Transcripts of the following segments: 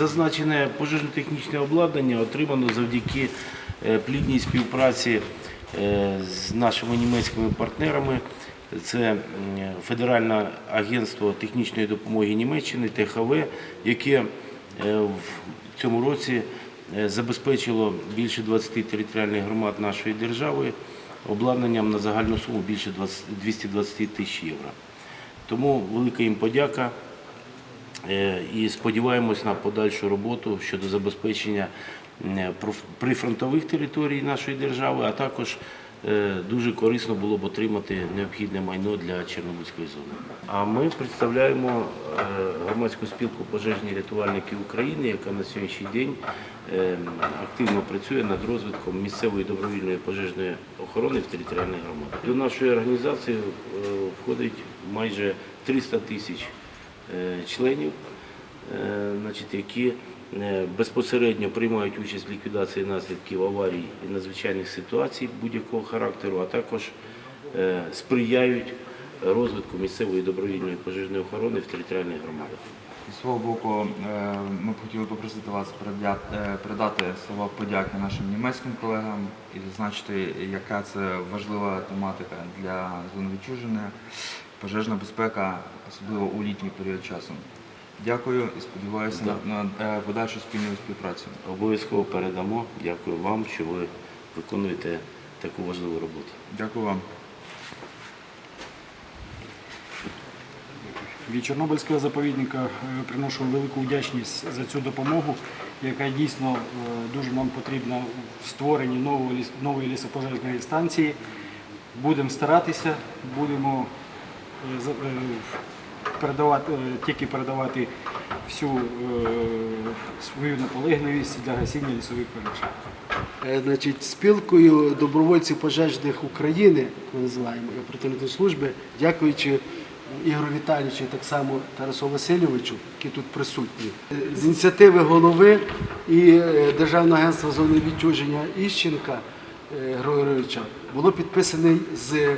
Зазначене пожежно-технічне обладнання отримано завдяки е, плідній співпраці е, з нашими німецькими партнерами. Це Федеральне агентство технічної допомоги Німеччини ТХВ, яке е, в цьому році забезпечило більше 20 територіальних громад нашої держави обладнанням на загальну суму більше 220 тисяч євро. Тому велика їм подяка. Е, і сподіваємось на подальшу роботу щодо забезпечення е, прифронтових територій нашої держави, а також е, дуже корисно було б отримати необхідне майно для Чорнобильської зони. А ми представляємо громадську спілку пожежні рятувальники України, яка на сьогоднішній день активно працює над розвитком місцевої добровільної пожежної охорони в територіальних громадах. До нашої організації входить майже 300 тисяч членів, е, значить, які е, безпосередньо приймають участь в ліквідації наслідків аварій і надзвичайних ситуацій будь-якого характеру, а також е, сприяють розвитку місцевої добровільної пожежної охорони в територіальних громадах. Зі свого боку, е, ми б хотіли попросити вас е, передати слова подяки нашим німецьким колегам і зазначити, яка це важлива тематика для зони відчуження, пожежна безпека, особливо у літній період часу. Дякую і сподіваюся Да. на, на е, подальшу спільну співпрацю. Обов'язково передамо. Дякую вам, що ви виконуєте таку важливу роботу. Дякую вам. Від Чорнобильського заповідника е, приношу велику вдячність за цю допомогу, яка дійсно е, дуже нам потрібна в створенні нової, ліс- лісопожежної станції. Будемо старатися, будемо передавати, е, тільки передавати всю е, свою наполегливість для гасіння лісових пожеж. Е, Значить, спілкою добровольців пожежних України, ми називаємо оперативної служби, дякуючи Ігорю Віталійовичу, і так само Тарасу Васильовичу, які тут присутні. Е, З ініціативи голови і е, Державного агентства зони відчуження Іщенка е, Григоровича було підписаний з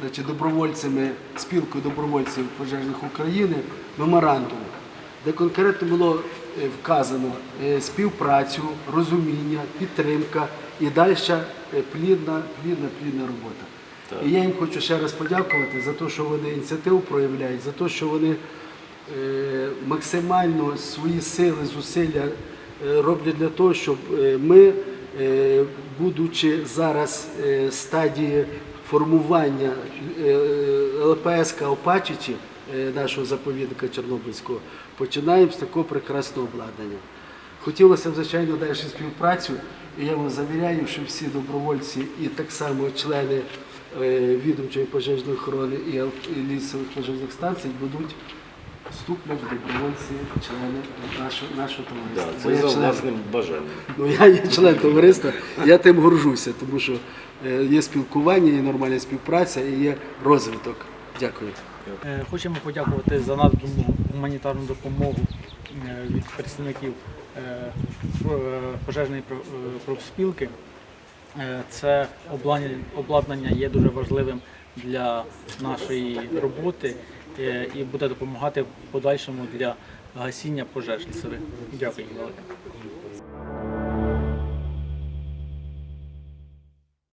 значить, добровольцями, спілкою добровольців пожежних України меморандум де конкретно було е, вказано е, співпрацю, розуміння, підтримка і далі плідна, плідна, плідна робота. І я їм хочу ще раз подякувати за те, що вони ініціативу проявляють, за те, що вони е, максимально свої сили, зусилля е, роблять для того, щоб е, ми, е, будучи зараз е, в стадії формування ЛПС ЛПСК Опачичі, е, нашого заповідника Чорнобильського, починаємо з такого прекрасного обладнання. Хотілося б, звичайно, далі співпрацю, і я вам завіряю, що всі добровольці і так само члени е, відомчої пожежної охорони і лісових пожежних станцій будуть вступлять в добровольці члени нашого, нашого Да, товариства. Бо це я за член- власним бажанням. Ну, я є член товариства, я тим горжуся, тому що е, є спілкування, є нормальна співпраця і є розвиток. Дякую. Е, Хочемо подякувати за надану гуманітарну допомогу е, від представників е, про- е, пожежної про- е, профспілки. Е, Це обладнання- обладнання є дуже важливим для нашої роботи і буде допомагати подальшому для гасіння пожеж лісових. Дякую.